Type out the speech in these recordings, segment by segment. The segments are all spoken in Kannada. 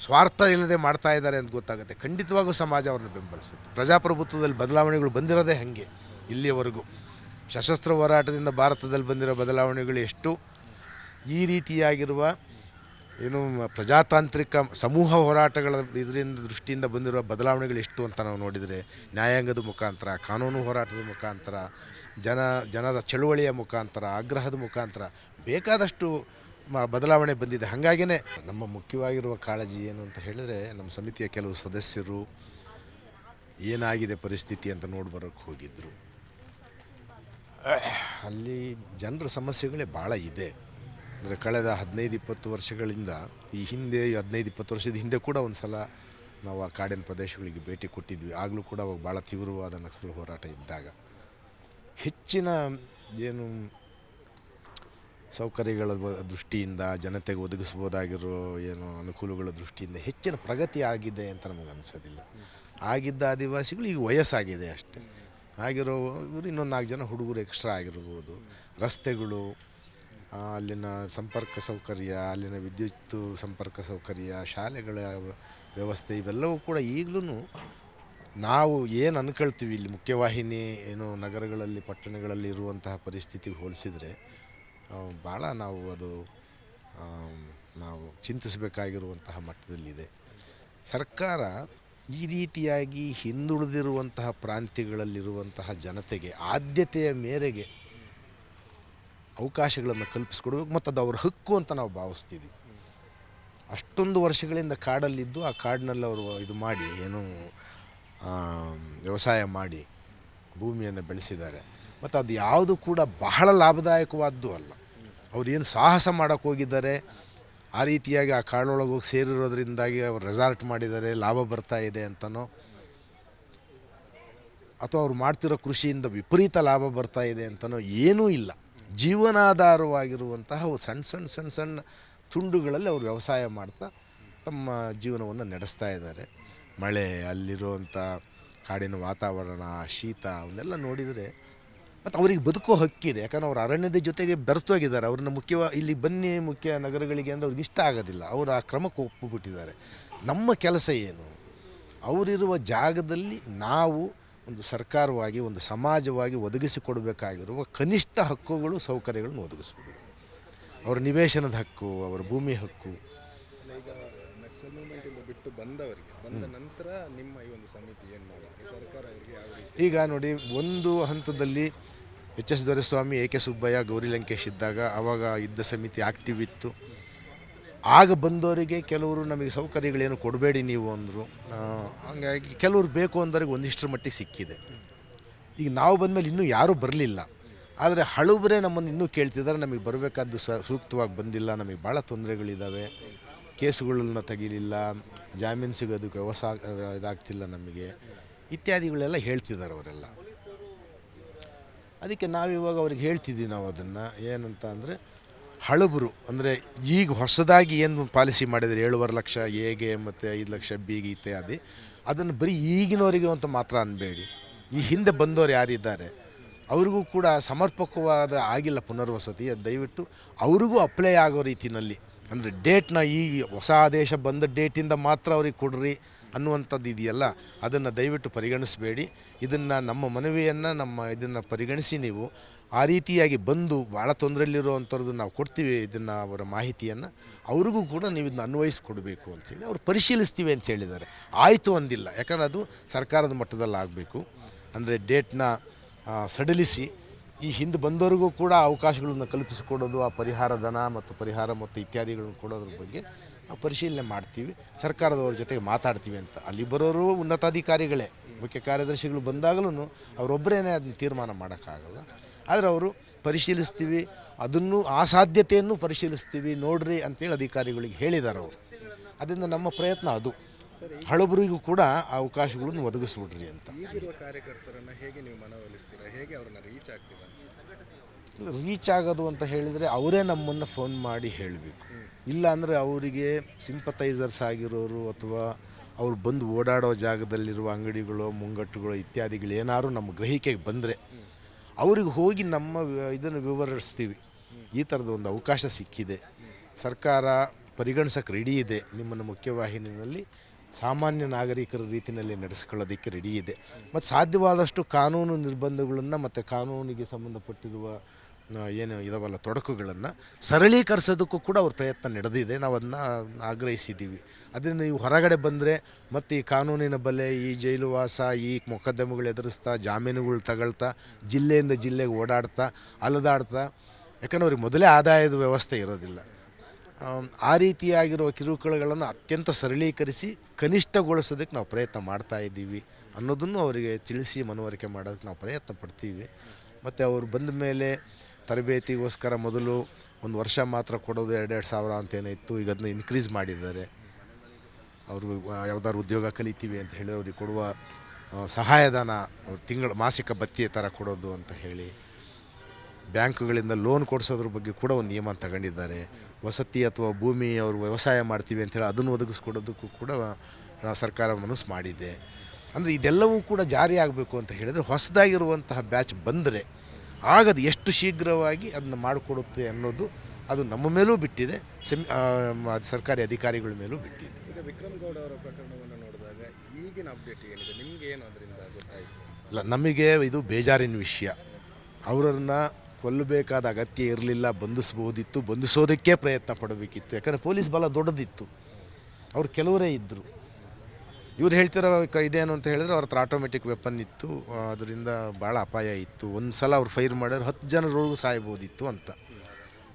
ಸ್ವಾರ್ಥ ಇಲ್ಲದೆ ಮಾಡ್ತಾ ಇದ್ದಾರೆ ಅಂತ ಗೊತ್ತಾಗುತ್ತೆ. ಖಂಡಿತವಾಗೂ ಸಮಾಜ ಅವ್ರನ್ನ ಬೆಂಬಲಿಸುತ್ತೆ. ಪ್ರಜಾಪ್ರಭುತ್ವದಲ್ಲಿ ಬದಲಾವಣೆಗಳು ಬಂದಿರೋದೇ ಹಾಗೆ, ಇಲ್ಲಿಯವರೆಗೂ. ಸಶಸ್ತ್ರ ಹೋರಾಟದಿಂದ ಭಾರತದಲ್ಲಿ ಬಂದಿರೋ ಬದಲಾವಣೆಗಳು ಎಷ್ಟು? ಈ ರೀತಿಯಾಗಿರುವ ಏನು ಪ್ರಜಾತಾಂತ್ರಿಕ ಸಮೂಹ ಹೋರಾಟಗಳ ಇದರಿಂದ ದೃಷ್ಟಿಯಿಂದ ಬಂದಿರುವ ಬದಲಾವಣೆಗಳು ಎಷ್ಟು ಅಂತ ನಾವು ನೋಡಿದರೆ, ನ್ಯಾಯಾಂಗದ ಮುಖಾಂತರ, ಕಾನೂನು ಹೋರಾಟದ ಮುಖಾಂತರ, ಜನ ಜನರ ಚಳುವಳಿಯ ಮುಖಾಂತರ, ಆಗ್ರಹದ ಮುಖಾಂತರ ಬೇಕಾದಷ್ಟು ಬದಲಾವಣೆ ಬಂದಿದೆ. ಹಾಗಾಗಿನೇ ನಮ್ಮ ಮುಖ್ಯವಾಗಿರುವ ಕಾಳಜಿ ಏನು ಅಂತ ಹೇಳಿದರೆ ನಮ್ಮ ಸಮಿತಿಯ ಕೆಲವು ಸದಸ್ಯರು ಏನಾಗಿದೆ ಪರಿಸ್ಥಿತಿ ಅಂತ ನೋಡಿ ಬರೋಕ್ಕೆ ಹೋಗಿದ್ದರು ಅಲ್ಲಿ ಜನರ ಸಮಸ್ಯೆಗಳೇ ಭಾಳ ಇದೆ. ಅಂದರೆ ಕಳೆದ ಹದಿನೈದು, ಇಪ್ಪತ್ತು ವರ್ಷಗಳಿಂದ ಈ ಹಿಂದೆ ಹದಿನೈದು, ಇಪ್ಪತ್ತು ವರ್ಷದ ಹಿಂದೆ ಕೂಡ ಒಂದು ಸಲ ನಾವು ಆ ಕಾಡಿನ ಪ್ರದೇಶಗಳಿಗೆ ಭೇಟಿ ಕೊಟ್ಟಿದ್ವಿ. ಆಗಲೂ ಕೂಡ ಅವಾಗ ಭಾಳ ತೀವ್ರವಾದ ನಕ್ಸಲ್ ಹೋರಾಟ ಇದ್ದಾಗ. ಹೆಚ್ಚಿನ ಏನು ಸೌಕರ್ಯಗಳ ದೃಷ್ಟಿಯಿಂದ, ಜನತೆಗೆ ಒದಗಿಸ್ಬೋದಾಗಿರೋ ಏನು ಅನುಕೂಲಗಳ ದೃಷ್ಟಿಯಿಂದ ಹೆಚ್ಚಿನ ಪ್ರಗತಿ ಆಗಿದೆ ಅಂತ ನಮಗೆ ಅನಿಸೋದಿಲ್ಲ. ಆಗಿದ್ದ ಆದಿವಾಸಿಗಳು ಈಗ ವಯಸ್ಸಾಗಿದೆ ಅಷ್ಟೇ. ಆಗಿರೋ ಇವರು ಇನ್ನೊಂದು ನಾಲ್ಕು ಜನ ಹುಡುಗರು ಎಕ್ಸ್ಟ್ರಾ ಆಗಿರ್ಬೋದು. ರಸ್ತೆಗಳು ಅಲ್ಲಿನ ಸಂಪರ್ಕ ಸೌಕರ್ಯ, ಅಲ್ಲಿನ ವಿದ್ಯುತ್ ಸಂಪರ್ಕ ಸೌಕರ್ಯ, ಶಾಲೆಗಳ ವ್ಯವಸ್ಥೆ ಇವೆಲ್ಲವೂ ಕೂಡ ಈಗಲೂ ನಾವು ಏನು ಅನ್ಕೊಳ್ತೀವಿ ಇಲ್ಲಿ ಮುಖ್ಯವಾಹಿನಿ ಏನು ನಗರಗಳಲ್ಲಿ, ಪಟ್ಟಣಗಳಲ್ಲಿ ಇರುವಂತಹ ಪರಿಸ್ಥಿತಿಗೆ ಹೋಲಿಸಿದರೆ ಭಾಳ ನಾವು ಅದು ನಾವು ಚಿಂತಿಸಬೇಕಾಗಿರುವಂತಹ ಮಟ್ಟದಲ್ಲಿದೆ. ಸರ್ಕಾರ ಈ ರೀತಿಯಾಗಿ ಹಿಂದುಳಿದಿರುವಂತಹ ಪ್ರಾಂತ್ಯಗಳಲ್ಲಿರುವಂತಹ ಜನತೆಗೆ, ಆದ್ಯತೆಯ ಮೇರೆಗೆ ಅವಕಾಶಗಳನ್ನು ಕಲ್ಪಿಸ್ಕೊಡ್ಬೇಕು ಮತ್ತು ಅದು ಅವ್ರ ಹಕ್ಕು ಅಂತ ನಾವು ಭಾವಿಸ್ತೀವಿ ಅಷ್ಟೊಂದು ವರ್ಷಗಳಿಂದ ಕಾಡಲ್ಲಿದ್ದು ಆ ಕಾಡಿನಲ್ಲಿ ಅವರು ಇದು ಮಾಡಿ, ಏನು ವ್ಯವಸಾಯ ಮಾಡಿ ಭೂಮಿಯನ್ನು ಬೆಳೆಸಿದ್ದಾರೆ. ಮತ್ತು ಅದು ಯಾವುದು ಕೂಡ ಬಹಳ ಲಾಭದಾಯಕವಾದ್ದು ಅಲ್ಲ. ಅವ್ರು ಏನು ಸಾಹಸ ಮಾಡೋಕ್ಕೆ ಹೋಗಿದ್ದಾರೆ, ಆ ರೀತಿಯಾಗಿ ಆ ಕಾಡೊಳಗೆ ಹೋಗಿ ಸೇರಿರೋದ್ರಿಂದಾಗಿ ಅವ್ರು ರೆಸಾರ್ಟ್ ಮಾಡಿದ್ದಾರೆ ಲಾಭ ಬರ್ತಾ ಇದೆ ಅಂತನೋ, ಅಥವಾ ಅವ್ರು ಮಾಡ್ತಿರೋ ಕೃಷಿಯಿಂದ ವಿಪರೀತ ಲಾಭ ಬರ್ತಾ ಇದೆ ಅಂತನೋ ಏನೂ ಇಲ್ಲ. ಜೀವನಾಧಾರವಾಗಿರುವಂತಹ ಸಣ್ಣ ಸಣ್ಣ ಸಣ್ಣ ಸಣ್ಣ ತುಂಡುಗಳಲ್ಲಿ ಅವರು ವ್ಯವಸಾಯ ಮಾಡ್ತಾ ತಮ್ಮ ಜೀವನವನ್ನು ನಡೆಸ್ತಾ ಇದ್ದಾರೆ. ಮಳೆ ಅಲ್ಲಿರುವಂಥ ಕಾಡಿನ ವಾತಾವರಣ, ಶೀತ ಅವನ್ನೆಲ್ಲ ನೋಡಿದರೆ ಮತ್ತು ಅವ್ರಿಗೆ ಬದುಕೋ ಹಕ್ಕಿದೆ ಯಾಕಂದ್ರೆ ಅವ್ರು ಅರಣ್ಯದ ಜೊತೆಗೆ ಬೆರೆತೋಗಿದ್ದಾರೆ. ಅವ್ರನ್ನ ಮುಖ್ಯವಾಗಿ ಇಲ್ಲಿ ಬನ್ನಿ ಮುಖ್ಯ ನಗರಗಳಿಗೆ ಅಂದರೆ ಅವ್ರಿಗೆ ಇಷ್ಟ ಆಗೋದಿಲ್ಲ. ಅವರು ಆ ಕ್ರಮಕ್ಕೆ ಒಪ್ಪಿಬಿಟ್ಟಿದ್ದಾರೆ. ನಮ್ಮ ಕೆಲಸ ಏನು? ಅವರಿರುವ ಜಾಗದಲ್ಲಿ ನಾವು ಒಂದು ಸರ್ಕಾರವಾಗಿ, ಒಂದು ಸಮಾಜವಾಗಿ ಒದಗಿಸಿಕೊಡಬೇಕಾಗಿರುವ ಕನಿಷ್ಠ ಹಕ್ಕುಗಳು, ಸೌಕರ್ಯಗಳನ್ನು ಒದಗಿಸ್ಬೋದು ಅವರ ನಿವೇಶನದ ಹಕ್ಕು, ಅವರ ಭೂಮಿ ಹಕ್ಕು ಈಗ ನಕ್ಸಲ್ ಮೂವ್ಮೆಂಟ್ ಇಂದ ಬಿಟ್ಟು ಬಂದವರಿಗೆ, ಬಂದ ನಂತರ ನಿಮ್ಮ ಈ ಒಂದು ಸಮಿತಿ ಏನು ಮಾಡುತ್ತೆ? ಸರ್ಕಾರ ಅವರಿಗೆ ಈಗ ನೋಡಿ, ಒಂದು ಹಂತದಲ್ಲಿ H S Doreswamy, A K Subbaiah, Gauri Lankesh ಇದ್ದಾಗ ಆವಾಗ ಇದ್ದ ಸಮಿತಿ ಆಕ್ಟಿವ್ ಇತ್ತು. ಆಗ ಬಂದವರಿಗೆ ಕೆಲವರು ನಮಗೆ ಸೌಕರ್ಯಗಳೇನು ಕೊಡಬೇಡಿ ನೀವು ಅಂದರು. ಹಾಗಾಗಿ ಕೆಲವರು ಬೇಕು ಅಂದವ್ರಿಗೆ ಒಂದಿಷ್ಟರ ಮಟ್ಟಿಗೆ ಸಿಕ್ಕಿದೆ. ಈಗ ನಾವು ಬಂದಮೇಲೆ ಇನ್ನೂ ಯಾರೂ ಬರಲಿಲ್ಲ. ಆದರೆ ಹಳುಬರೇ ನಮ್ಮನ್ನು ಇನ್ನೂ ಕೇಳ್ತಿದ್ದಾರೆ, ನಮಗೆ ಬರಬೇಕಾದ್ದು ಸೂಕ್ತವಾಗಿ ಬಂದಿಲ್ಲ, ನಮಗೆ ಭಾಳ ತೊಂದರೆಗಳಿದ್ದಾವೆ, ಕೇಸುಗಳನ್ನ ತೆಗಿಲಿಲ್ಲ ಜಾಮೀನು ಸಿಗೋದಕ್ಕೆ ಹೊಸ ಇದಾಗ್ತಿಲ್ಲ ನಮಗೆ. ಇತ್ಯಾದಿಗಳೆಲ್ಲ ಹೇಳ್ತಿದ್ದಾರೆ ಅವರೆಲ್ಲ. ಅದಕ್ಕೆ ನಾವಿವಾಗ ಅವ್ರಿಗೆ ಹೇಳ್ತಿದ್ದೀವಿ ನಾವು ಅದನ್ನು. ಏನಂತ ಅಂದರೆ, ಹಳಬರು, ಅಂದರೆ ಈಗ ಹೊಸದಾಗಿ ಏನು ಪಾಲಿಸಿ ಮಾಡಿದರೆ ಏಳುವರೆ ಲಕ್ಷ ಎಗೆ ಮತ್ತು ಐದು ಲಕ್ಷ ಬಿಗೆ ಇತ್ಯಾದಿ, ಅದನ್ನು ಬರೀ ಈಗಿನವರಿಗೆ ಅಂತ ಮಾತ್ರ ಅನ್ಬೇಡಿ. ಈ ಹಿಂದೆ ಬಂದವರು ಯಾರಿದ್ದಾರೆ, ಅವ್ರಿಗೂ ಕೂಡ ಸಮರ್ಪಕವಾದ ಆಗಿಲ್ಲ ಪುನರ್ವಸತಿ. ದಯವಿಟ್ಟು ಅವ್ರಿಗೂ ಅಪ್ಲೈ ಆಗೋ ರೀತಿಯಲ್ಲಿ ಅಂದರೆ ಡೇಟ್ನ ಈ ಹೊಸ ಆದೇಶ ಬಂದ ಡೇಟಿಂದ ಮಾತ್ರ ಅವ್ರಿಗೆ ಕೊಡ್ರಿ ಅನ್ನುವಂಥದ್ದು ಇದೆಯಲ್ಲ, ಅದನ್ನು ದಯವಿಟ್ಟು ಪರಿಗಣಿಸಬೇಡಿ. ಇದನ್ನು ನಮ್ಮ ಮನವಿಯನ್ನು ನಮ್ಮ ಇದನ್ನು ಪರಿಗಣಿಸಿ ನೀವು ಆ ರೀತಿಯಾಗಿ ಬಂದು ಭಾಳ ತೊಂದರೆಯಲ್ಲಿರುವಂಥದ್ದು ನಾವು ಕೊಡ್ತೀವಿ ಇದನ್ನು ಅವರ ಮಾಹಿತಿಯನ್ನು. ಅವ್ರಿಗೂ ಕೂಡ ನೀವು ಇದನ್ನ ಅನ್ವಯಿಸ್ಕೊಡ್ಬೇಕು ಅಂತೇಳಿ ಅವ್ರು ಪರಿಶೀಲಿಸ್ತೀವಿ ಅಂತ ಹೇಳಿದ್ದಾರೆ. ಆಯಿತು ಅಂದಿಲ್ಲ. ಯಾಕಂದ್ರೆ ಅದು ಸರ್ಕಾರದ ಮಟ್ಟದಲ್ಲಿ ಆಗಬೇಕು ಅಂದರೆ ಡೇಟ್ನ ಸಡಿಲಿಸಿ ಈ ಹಿಂದೆ ಬಂದವರಿಗೂ ಕೂಡ ಅವಕಾಶಗಳನ್ನು ಕಲ್ಪಿಸಿಕೊಡೋದು, ಆ ಪರಿಹಾರ ಧನ ಮತ್ತು ಪರಿಹಾರ ಮತ್ತು ಇತ್ಯಾದಿಗಳನ್ನು ಕೊಡೋದ್ರ ಬಗ್ಗೆ ನಾವು ಪರಿಶೀಲನೆ ಮಾಡ್ತೀವಿ. ಸರ್ಕಾರದವ್ರ ಜೊತೆಗೆ ಮಾತಾಡ್ತೀವಿ ಅಂತ. ಅಲ್ಲಿ ಬರೋರು ಉನ್ನತಾಧಿಕಾರಿಗಳೇ. ಮುಖ್ಯ ಕಾರ್ಯದರ್ಶಿಗಳು ಬಂದಾಗಲೂ ಅವರೊಬ್ಬರೇನೇ ಅದನ್ನ ತೀರ್ಮಾನ ಮಾಡೋಕ್ಕಾಗಲ್ಲ. ಆದರೆ ಅವರು ಪರಿಶೀಲಿಸ್ತೀವಿ. ಅದನ್ನು, ಆ ಸಾಧ್ಯತೆಯನ್ನು ಪರಿಶೀಲಿಸ್ತೀವಿ. ನೋಡ್ರಿ ಅಂತೇಳಿ ಅಧಿಕಾರಿಗಳಿಗೆ ಹೇಳಿದ್ದಾರೆ ಅವರು. ಅದರಿಂದ ನಮ್ಮ ಪ್ರಯತ್ನ ಅದು. ಹಳಬರಿಗೂ ಕೂಡ ಅವಕಾಶಗಳನ್ನು ಒದಗಿಸ್ಬಿಡ್ರಿ ಅಂತ. ಕಾರ್ಯಕರ್ತರನ್ನ ಹೇಗೆ ನೀವು ಮನವೊಲಿಸ್ತೀರಾ? ಹೇಗೆ ಅವ್ರನ್ನ ರೀಚ್ ಆಗ್ತೀರಾ? ರೀಚ್ ಆಗೋದು ಅಂತ ಹೇಳಿದರೆ ಅವರೇ ನಮ್ಮನ್ನು ಫೋನ್ ಮಾಡಿ ಹೇಳಬೇಕು. ಇಲ್ಲ ಅಂದರೆ ಅವರಿಗೆ ಸಿಂಪತೈಸರ್ಸ್ ಆಗಿರೋರು ಅಥವಾ ಅವ್ರು ಬಂದು ಓಡಾಡೋ ಜಾಗದಲ್ಲಿರುವ ಅಂಗಡಿಗಳು, ಮುಂಗಟ್ಟುಗಳು ಇತ್ಯಾದಿಗಳು ಏನಾದ್ರು ನಮ್ಮ ಗ್ರಹಿಕೆಗೆ ಬಂದರೆ ಅವ್ರಿಗೆ ಹೋಗಿ ನಮ್ಮ ಇದನ್ನು ವಿವರಿಸ್ತೀವಿ. ಈ ಥರದ ಒಂದು ಅವಕಾಶ ಸಿಕ್ಕಿದೆ. ಸರ್ಕಾರ ಪರಿಗಣಿಸೋಕೆ ರೆಡಿ ಇದೆ. ನಿಮ್ಮನ್ನು ಮುಖ್ಯವಾಹಿನಿಯಲ್ಲಿ ಸಾಮಾನ್ಯ ನಾಗರಿಕರ ರೀತಿಯಲ್ಲಿ ನಡೆಸ್ಕೊಳ್ಳೋದಕ್ಕೆ ರೆಡಿ ಇದೆ. ಮತ್ತು ಸಾಧ್ಯವಾದಷ್ಟು ಕಾನೂನು ನಿರ್ಬಂಧಗಳನ್ನು ಮತ್ತು ಕಾನೂನಿಗೆ ಸಂಬಂಧಪಟ್ಟಿರುವ ಏನು ಇದಾವಲ್ಲ, ತೊಡಕುಗಳನ್ನು ಸರಳೀಕರಿಸೋದಕ್ಕೂ ಕೂಡ ಅವ್ರ ಪ್ರಯತ್ನ ನಡೆದಿದೆ. ನಾವು ಅದನ್ನ ಆಗ್ರಹಿಸಿದ್ದೀವಿ. ಅದರಿಂದ ನೀವು ಹೊರಗಡೆ ಬಂದರೆ ಮತ್ತು ಈ ಕಾನೂನಿನ ಬಲೆ, ಈ ಜೈಲು ವಾಸ, ಈ ಮೊಕದ್ದಮೆಗಳು ಎದುರಿಸ್ತಾ, ಜಾಮೀನುಗಳು ತಗೊಳ್ತಾ, ಜಿಲ್ಲೆಯಿಂದ ಜಿಲ್ಲೆಗೆ ಓಡಾಡ್ತಾ, ಅಲದಾಡ್ತಾ, ಯಾಕಂದ್ರೆ ಅವ್ರಿಗೆ ಮೊದಲೇ ಆದಾಯದ ವ್ಯವಸ್ಥೆ ಇರೋದಿಲ್ಲ. ಆ ರೀತಿಯಾಗಿರುವ ಕಿರುಕುಳಗಳನ್ನು ಅತ್ಯಂತ ಸರಳೀಕರಿಸಿ ಕನಿಷ್ಠಗೊಳಿಸೋದಕ್ಕೆ ನಾವು ಪ್ರಯತ್ನ ಮಾಡ್ತಾ ಇದ್ದೀವಿ ಅನ್ನೋದನ್ನು ಅವರಿಗೆ ತಿಳಿಸಿ ಮನವರಿಕೆ ಮಾಡೋದಕ್ಕೆ ನಾವು ಪ್ರಯತ್ನ ಪಡ್ತೀವಿ. ಮತ್ತು ಅವರು ಬಂದ ಮೇಲೆ ತರಬೇತಿಗೋಸ್ಕರ ಮೊದಲು ಒಂದು ವರ್ಷ ಮಾತ್ರ ಕೊಡೋದು ಎರಡೆರಡು ಸಾವಿರ ಅಂತ ಏನಿತ್ತು, ಈಗ ಅದನ್ನ ಇನ್ಕ್ರೀಸ್ ಮಾಡಿದ್ದಾರೆ. ಅವರು ಯಾವ್ದಾದ್ರು ಉದ್ಯೋಗ ಕಲಿತೀವಿ ಅಂತ ಹೇಳಿ ಅವ್ರಿಗೆ ಕೊಡುವ ಸಹಾಯಧನ ಅವ್ರು ತಿಂಗಳ ಮಾಸಿಕ ಬತ್ತಿಯ ಥರ ಕೊಡೋದು ಅಂತ ಹೇಳಿ ಬ್ಯಾಂಕುಗಳಿಂದ ಲೋನ್ ಕೊಡಿಸೋದ್ರ ಬಗ್ಗೆ ಕೂಡ ಒಂದು ನಿಯಮ ತಗೊಂಡಿದ್ದಾರೆ. ವಸತಿ ಅಥವಾ ಭೂಮಿ ಅವರು ವ್ಯವಸಾಯ ಮಾಡ್ತೀವಿ ಅಂತೇಳಿ ಅದನ್ನು ಒದಗಿಸ್ಕೊಡೋದಕ್ಕೂ ಕೂಡ ಸರ್ಕಾರ ಮನಸ್ಸು ಮಾಡಿದೆ. ಅಂದರೆ ಇದೆಲ್ಲವೂ ಕೂಡ ಜಾರಿ ಆಗಬೇಕು ಅಂತ ಹೇಳಿದರೆ ಹೊಸದಾಗಿರುವಂತಹ ಬ್ಯಾಚ್ ಬಂದರೆ ಆಗದು ಎಷ್ಟು ಶೀಘ್ರವಾಗಿ ಅದನ್ನು ಮಾಡಿಕೊಡುತ್ತೆ ಅನ್ನೋದು ಅದು ನಮ್ಮ ಮೇಲೂ ಬಿಟ್ಟಿದೆ ಸೆಮಿ ಸರ್ಕಾರಿ ಅಧಿಕಾರಿಗಳ ಮೇಲೂ ಬಿಟ್ಟಿದೆ. ಈಗ ವಿಕ್ರಮ್ ಗೌಡ ಅವರ ಪ್ರಕರಣವನ್ನು ನೋಡಿದಾಗ ಈಗಿನ ಅಪ್ಡೇಟ್ ಏನಿದೆ? ನಿಮಗೆ ಏನು ಅದರಿಂದ ಗೊತ್ತಾಯಿತು? ಇಲ್ಲ ನಮಗೆ ಇದು ಬೇಜಾರಿನ ವಿಷಯ. ಅವರನ್ನು ಕೊಲ್ಲಬೇಕಾದ ಅಗತ್ಯ ಇರಲಿಲ್ಲ ಬಂಧಿಸ್ಬೋದಿತ್ತು ಬಂಧಿಸೋದಕ್ಕೆ ಪ್ರಯತ್ನ ಪಡಬೇಕಿತ್ತು. ಯಾಕಂದರೆ ಪೊಲೀಸ್ ಬಲ ದೊಡ್ಡದಿತ್ತು. ಅವ್ರು ಕೆಲವರೇ ಇದ್ದರು ಇವ್ರು ಹೇಳ್ತಿರೋ ಕ- ಇದೇನು ಅಂತ ಹೇಳಿದ್ರೆ ಅವ್ರ ಹತ್ರ ಆಟೋಮೆಟಿಕ್ ವೆಪನ್ ಇತ್ತು. ಅದರಿಂದ ಭಾಳ ಅಪಾಯ ಇತ್ತು. ಒಂದು ಸಲ ಅವ್ರು ಫೈರ್ ಮಾಡಿದ್ರೆ ಹತ್ತು ಜನರೊಳಗೂ ಸಾಯ್ಬೋದಿತ್ತು ಅಂತ.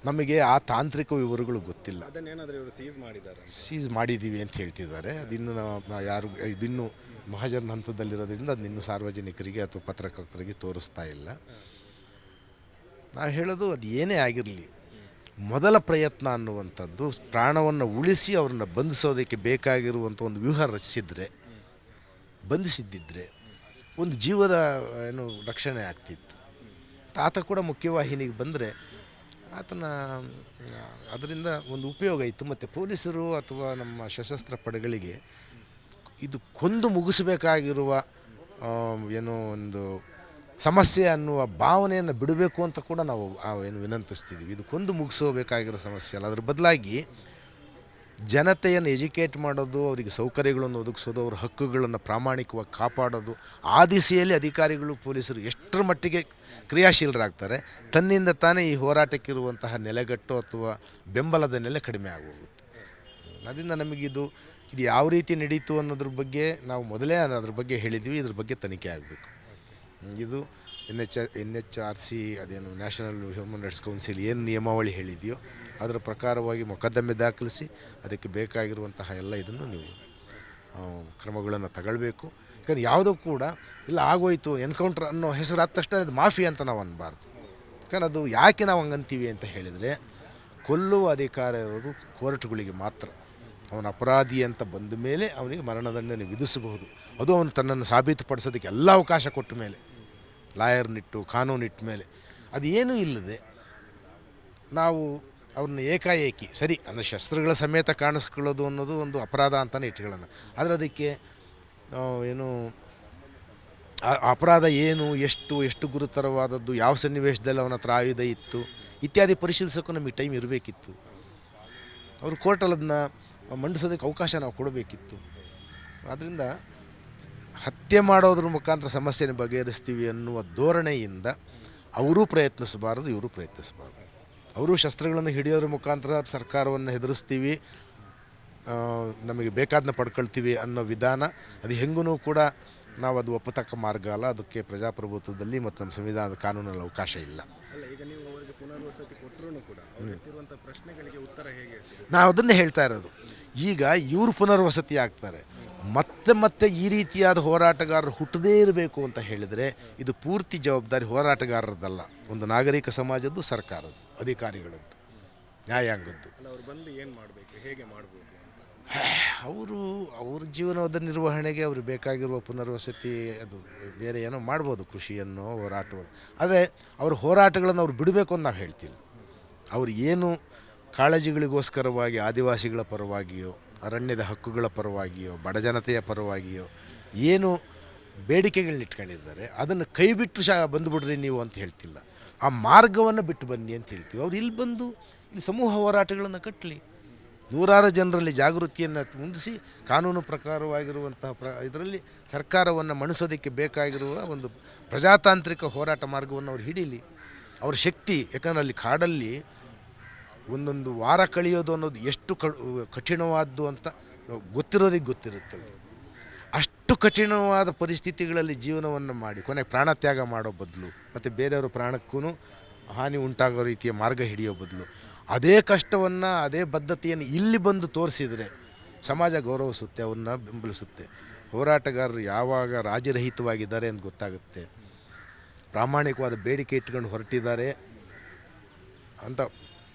ನಮಗೆ ಆ ತಾಂತ್ರಿಕ ವಿವರಗಳು ಗೊತ್ತಿಲ್ಲ. ಸೀಸ್ ಮಾಡಿದ್ದೀವಿ ಅಂತ? ಹೇಳ್ತಿದ್ದಾರೆ. ಅದಿನ್ನು ಯಾರು ಇದಿನ್ನು ಮಹಾಜನ ಹಂತದಲ್ಲಿರೋದ್ರಿಂದ ಅದನ್ನು ಇನ್ನೂ ಸಾರ್ವಜನಿಕರಿಗೆ ಅಥವಾ ಪತ್ರಕರ್ತರಿಗೆ ತೋರಿಸ್ತಾ ಇಲ್ಲ. ನಾವು ಹೇಳೋದು ಅದು ಏನೇ ಆಗಿರಲಿ. ಮೊದಲ ಪ್ರಯತ್ನ ಅನ್ನುವಂಥದ್ದು ಪ್ರಾಣವನ್ನು ಉಳಿಸಿ ಅವ್ರನ್ನ ಬಂಧಿಸೋದಕ್ಕೆ ಬೇಕಾಗಿರುವಂಥ ಒಂದು ವ್ಯೂಹ ರಚಿಸಿದ್ರೆ, ಬಂಧಿಸಿದ್ದಿದ್ರೆ ಒಂದು ಜೀವದ, ಏನು, ರಕ್ಷಣೆ ಆಗ್ತಿತ್ತು. ಆತ ಕೂಡ ಮುಖ್ಯವಾಹಿನಿಗೆ ಬಂದರೆ ಆತನ, ಅದರಿಂದ ಒಂದು ಉಪಯೋಗ ಇತ್ತು. ಮತ್ತು ಪೊಲೀಸರು ಅಥವಾ ನಮ್ಮ ಸಶಸ್ತ್ರ ಪಡೆಗಳಿಗೆ ಇದು ಕೊಂದು ಮುಗಿಸಬೇಕಾಗಿರುವ ಏನೋ ಒಂದು ಸಮಸ್ಯೆ ಅನ್ನುವ ಭಾವನೆಯನ್ನು ಬಿಡಬೇಕು ಅಂತ ಕೂಡ ನಾವು ಏನು ವಿನಂತಿಸ್ತಿದ್ದೀವಿ. ಇದು ಕೊಂದು ಮುಗಿಸೋಬೇಕಾಗಿರೋ ಸಮಸ್ಯೆ ಅಲ್ಲ. ಅದ್ರ ಬದಲಾಗಿ ಜನತೆಯನ್ನು ಎಜುಕೇಟ್ ಮಾಡೋದು, ಅವರಿಗೆ ಸೌಕರ್ಯಗಳನ್ನು ಒದಗಿಸೋದು, ಅವ್ರ ಹಕ್ಕುಗಳನ್ನು ಪ್ರಾಮಾಣಿಕವಾಗಿ ಕಾಪಾಡೋದು, ಆ ದಿಸೆಯಲ್ಲಿ ಅಧಿಕಾರಿಗಳು, ಪೊಲೀಸರು ಎಷ್ಟರ ಮಟ್ಟಿಗೆ ಕ್ರಿಯಾಶೀಲರಾಗ್ತಾರೆ, ತನ್ನಿಂದ ತಾನೇ ಈ ಹೋರಾಟಕ್ಕಿರುವಂತಹ ನೆಲೆಗಟ್ಟು ಅಥವಾ ಬೆಂಬಲದ ನೆಲೆ ಕಡಿಮೆ ಆಗೋಗುತ್ತೆ. ಅದರಿಂದ ನಮಗಿದು, ಇದು ಯಾವ ರೀತಿ ನಡೀತು ಅನ್ನೋದ್ರ ಬಗ್ಗೆ ನಾವು ಮೊದಲೇ ಅದ್ರ ಬಗ್ಗೆ ಹೇಳಿದ್ವಿ ಇದ್ರ ಬಗ್ಗೆ ತನಿಖೆ ಆಗಬೇಕು. ಇದು N H N H R C ಅದೇನು ನ್ಯಾಷನಲ್ ಹ್ಯೂಮನ್ ರೈಟ್ಸ್ ಕೌನ್ಸಿಲ್ ಏನು ನಿಯಮಾವಳಿ ಹೇಳಿದೆಯೋ ಅದರ ಪ್ರಕಾರವಾಗಿ ಮೊಕದ್ದಮೆ ದಾಖಲಿಸಿ ಅದಕ್ಕೆ ಬೇಕಾಗಿರುವಂತಹ ಎಲ್ಲ ಇದನ್ನು ನೀವು ಕ್ರಮಗಳನ್ನು ತಗೊಳ್ಬೇಕು. ಯಾಕಂದ್ರೆ ಯಾವುದೂ ಕೂಡ ಇಲ್ಲ ಆಗೋಯ್ತು, ಎನ್ಕೌಂಟ್ರ್ ಅನ್ನೋ ಹೆಸರು ಆದ ತಕ್ಷಣ ಅದು ಮಾಫಿ ಅಂತ ನಾವು ಅನ್ನಬಾರ್ದು ಯಾಕಂದ್ರೆ ಅದು ಯಾಕೆ ನಾವು ಹಂಗಂತೀವಿ ಅಂತ ಹೇಳಿದರೆ ಕೊಲ್ಲುವ ಅಧಿಕಾರ ಇರೋದು ಕೋರ್ಟ್ಗಳಿಗೆ ಮಾತ್ರ. ಅವನ ಅಪರಾಧಿ ಅಂತ ಬಂದ ಮೇಲೆ ಅವನಿಗೆ ಮರಣದಂಡನೆ ವಿಧಿಸಬಹುದು. ಅದು ಅವನು ತನ್ನನ್ನು ಸಾಬೀತುಪಡಿಸೋದಕ್ಕೆ ಎಲ್ಲ ಅವಕಾಶ ಕೊಟ್ಟ ಮೇಲೆ. ಲಾಯರ್ನಿಟ್ಟು, ಕಾನೂನಿಟ್ಟ ಮೇಲೆ. ಅದು ಏನೂ ಇಲ್ಲದೆ ನಾವು ಅವ್ರನ್ನ ಏಕಾಏಕಿ, ಸರಿ, ಅಂದರೆ ಶಸ್ತ್ರಗಳ ಸಮೇತ ಕಾಣಿಸ್ಕೊಳ್ಳೋದು ಅನ್ನೋದು ಒಂದು ಅಪರಾಧ ಅಂತಲೇ ಇಟ್ಕೊಳ್ಳೋಣ. ಆದರೆ ಅದಕ್ಕೆ ಏನು ಅಪರಾಧ ಏನು, ಎಷ್ಟು ಎಷ್ಟು ಗುರುತರವಾದದ್ದು, ಯಾವ ಸನ್ನಿವೇಶದಲ್ಲಿ ಅವನ ಹತ್ರ ಆಯುಧ ಇತ್ತು, ಇತ್ಯಾದಿ ಪರಿಶೀಲಿಸೋಕ್ಕೂ ನಮಗೆ ಟೈಮ್ ಇರಬೇಕಿತ್ತು. ಅವರು ಕೋರ್ಟಲ್ಲಿ ಅದನ್ನ ಮಂಡಿಸೋದಕ್ಕೆ ಅವಕಾಶ ನಾವು ಕೊಡಬೇಕಿತ್ತು. ಆದ್ದರಿಂದ ಹತ್ಯೆ ಮಾಡೋದ್ರ ಮುಖಾಂತರ ಸಮಸ್ಯೆನ ಬಗೆಹರಿಸ್ತೀವಿ ಅನ್ನುವ ಧೋರಣೆಯಿಂದ ಅವರೂ ಪ್ರಯತ್ನಿಸಬಾರದು, ಇವರು ಪ್ರಯತ್ನಿಸಬಾರದು. ಅವರು ಶಸ್ತ್ರಗಳನ್ನು ಹಿಡಿಯೋದ್ರ ಮುಖಾಂತರ ಸರ್ಕಾರವನ್ನು ಹೆದರಿಸ್ತೀವಿ ನಮಗೆ ಬೇಕಾದನ್ನ ಪಡ್ಕೊಳ್ತೀವಿ ಅನ್ನೋ ವಿಧಾನ, ಅದು ಹೆಂಗೂ ಕೂಡ ನಾವು ಅದು ಒಪ್ಪತಕ್ಕ ಮಾರ್ಗ ಅಲ್ಲ. ಅದಕ್ಕೆ ಪ್ರಜಾಪ್ರಭುತ್ವದಲ್ಲಿ ಮತ್ತು ನಮ್ಮ ಸಂವಿಧಾನದ ಕಾನೂನಲ್ಲಿ ಅವಕಾಶ ಇಲ್ಲ. ಅಲ್ಲ ಈಗ ನೀವು ಅವರಿಗೆ ಪುನರ್ವಸತಿ ಕೊಟ್ಟರು ಕೂಡ ಅವ್ರು ಎತ್ತಿರುವಂಥ ಪ್ರಶ್ನೆಗಳಿಗೆ ಉತ್ತರ ಹೇಗೆ ಸಿಗುತ್ತೆ? ನಾವು ಅದನ್ನೇ ಹೇಳ್ತಾ ಇರೋದು. ಈಗ ಇವರು ಪುನರ್ವಸತಿ ಆಗ್ತಾರೆ. ಮತ್ತೆ ಮತ್ತೆ ಈ ರೀತಿಯಾದ ಹೋರಾಟಗಾರರು ಹುಟ್ಟದೇ ಇರಬೇಕು ಅಂತ ಹೇಳಿದರೆ ಇದು ಪೂರ್ತಿ ಜವಾಬ್ದಾರಿ ಹೋರಾಟಗಾರರದ್ದಲ್ಲ ಒಂದು ನಾಗರಿಕ ಸಮಾಜದ್ದು ಸರ್ಕಾರದ್ದು ಅಧಿಕಾರಿಗಳದ್ದು ನ್ಯಾಯಾಂಗದ್ದು. ಅಲ್ಲ ಅವ್ರು ಬಂದು ಏನು ಮಾಡಬೇಕು? ಹೇಗೆ ಮಾಡ್ಬೋದು? ಅಂತ ಅವರು, ಅವ್ರ ಜೀವನದ ನಿರ್ವಹಣೆಗೆ ಅವ್ರು ಬೇಕಾಗಿರುವ ಪುನರ್ವಸತಿ, ಅದು ಬೇರೆ ಏನೋ ಮಾಡ್ಬೋದು ಕೃಷಿಯನ್ನು, ಹೋರಾಟವನ್ನು. ಆದರೆ ಅವ್ರ ಹೋರಾಟಗಳನ್ನು ಅವ್ರು ಬಿಡಬೇಕು ಅಂತ ನಾವು ಹೇಳ್ತಿಲ್ಲ. ಅವ್ರು ಏನು ಕಾಳಜಿಗಳಿಗೋಸ್ಕರವಾಗಿ, ಆದಿವಾಸಿಗಳ ಪರವಾಗಿಯೋ, ಅರಣ್ಯದ ಹಕ್ಕುಗಳ ಪರವಾಗಿಯೋ ಬಡಜನತೆಯ ಪರವಾಗಿಯೋ, ಏನು ಬೇಡಿಕೆಗಳನ್ನ ಇಟ್ಕೊಂಡಿದ್ದಾರೆ, ಅದನ್ನು ಕೈ ಬಿಟ್ಟು ಶಾ ಬಂದುಬಿಡ್ರಿ ನೀವು ಅಂತ ಹೇಳ್ತಿಲ್ಲ. ಆ ಮಾರ್ಗವನ್ನು ಬಿಟ್ಟು ಬನ್ನಿ ಅಂತ ಹೇಳ್ತೀವಿ. ಅವ್ರು ಇಲ್ಲಿ ಬಂದು, ಇಲ್ಲಿ ಸಮೂಹ ಹೋರಾಟಗಳನ್ನು ಕಟ್ಟಲಿ ನೂರಾರು ಜನರಲ್ಲಿ ಜಾಗೃತಿಯನ್ನು ಮೂಡಿಸಿ ಕಾನೂನು ಪ್ರಕಾರವಾಗಿರುವಂತಹ ಪ್ರ ಇದರಲ್ಲಿ ಸರ್ಕಾರವನ್ನು ಮಣಿಸೋದಕ್ಕೆ ಬೇಕಾಗಿರುವ ಒಂದು ಪ್ರಜಾತಾಂತ್ರಿಕ ಹೋರಾಟ ಮಾರ್ಗವನ್ನು ಅವ್ರು ಹಿಡೀಲಿ. ಅವ್ರ ಶಕ್ತಿ ಯಾಕಂದರೆ ಅಲ್ಲಿ ಕಾಡಲ್ಲಿ ಒಂದೊಂದು ವಾರ ಕಳೆಯೋದು ಅನ್ನೋದು ಎಷ್ಟು ಕಠಿಣವಾದ್ದು ಅಂತ ಗೊತ್ತಿರೋರಿಗೆ ಗೊತ್ತಿರುತ್ತೆ ಅಷ್ಟು ಕಠಿಣವಾದ ಪರಿಸ್ಥಿತಿಗಳಲ್ಲಿ ಜೀವನವನ್ನು ಮಾಡಿ, ಕೊನೆಗೆ ಪ್ರಾಣತ್ಯಾಗ ಮಾಡೋ ಬದಲು, ಮತ್ತು ಬೇರೆಯವರ ಪ್ರಾಣಕ್ಕೂ ಹಾನಿ ಉಂಟಾಗೋ ರೀತಿಯ ಮಾರ್ಗ ಹಿಡಿಯೋ ಬದಲು. ಅದೇ ಕಷ್ಟವನ್ನು, ಅದೇ ಬದ್ಧತೆಯನ್ನು ಇಲ್ಲಿ ಬಂದು ತೋರಿಸಿದರೆ ಸಮಾಜ ಗೌರವಿಸುತ್ತೆ, ಅವ್ರನ್ನ ಬೆಂಬಲಿಸುತ್ತೆ. ಹೋರಾಟಗಾರರು ಯಾವಾಗ ರಾಜರಹಿತವಾಗಿದ್ದಾರೆ ಅಂತ ಗೊತ್ತಾಗುತ್ತೆ. ಪ್ರಾಮಾಣಿಕವಾದ ಬೇಡಿಕೆ ಇಟ್ಕೊಂಡು ಹೊರಟಿದ್ದಾರೆ ಅಂತ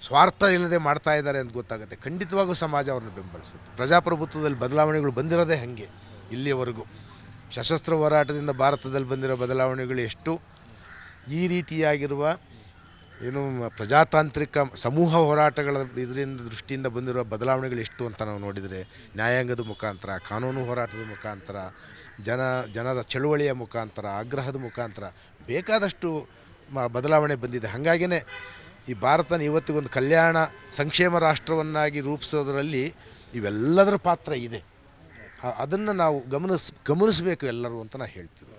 ಸ್ವಾರ್ಥ ಇಲ್ಲದೆ ಮಾಡ್ತಾ ಇದ್ದಾರೆ ಅಂತ ಗೊತ್ತಾಗುತ್ತೆ. ಖಂಡಿತವಾಗೂ ಸಮಾಜ ಅವ್ರನ್ನ ಬೆಂಬಲಿಸುತ್ತೆ. ಪ್ರಜಾಪ್ರಭುತ್ವದಲ್ಲಿ ಬದಲಾವಣೆಗಳು ಬಂದಿರೋದೇ ಹಾಗೆ ಇಲ್ಲಿಯವರೆಗೂ. ಸಶಸ್ತ್ರ ಹೋರಾಟದಿಂದ ಭಾರತದಲ್ಲಿ ಬಂದಿರೋ ಬದಲಾವಣೆಗಳು ಎಷ್ಟು? ಈ ರೀತಿಯಾಗಿರುವ ಏನು, ಪ್ರಜಾತಾಂತ್ರಿಕ ಸಮೂಹ ಹೋರಾಟಗಳ ಇದರಿಂದ ದೃಷ್ಟಿಯಿಂದ ಬಂದಿರುವ ಬದಲಾವಣೆಗಳು ಎಷ್ಟು ಅಂತ ನಾವು ನೋಡಿದರೆ, ನ್ಯಾಯಾಂಗದ ಮುಖಾಂತರ, ಕಾನೂನು ಹೋರಾಟದ ಮುಖಾಂತರ, ಜನ, ಜನರ ಚಳುವಳಿಯ ಮುಖಾಂತರ, ಆಗ್ರಹದ ಮುಖಾಂತರ ಬೇಕಾದಷ್ಟು ಬದಲಾವಣೆ ಬಂದಿದೆ. ಹಾಗಾಗಿನೇ ಈ ಭಾರತನ ಇವತ್ತಿಗೊಂದು ಕಲ್ಯಾಣ ಸಂಕ್ಷೇಮ ರಾಷ್ಟ್ರವನ್ನಾಗಿ ರೂಪಿಸೋದರಲ್ಲಿ ಇವೆಲ್ಲದರ ಪಾತ್ರ ಇದೆ. ಅದನ್ನು ನಾವು ಗಮನಿಸ್, ಗಮನಿಸಬೇಕು ಎಲ್ಲರೂ ಅಂತ ನಾನು ಹೇಳ್ತೀನಿ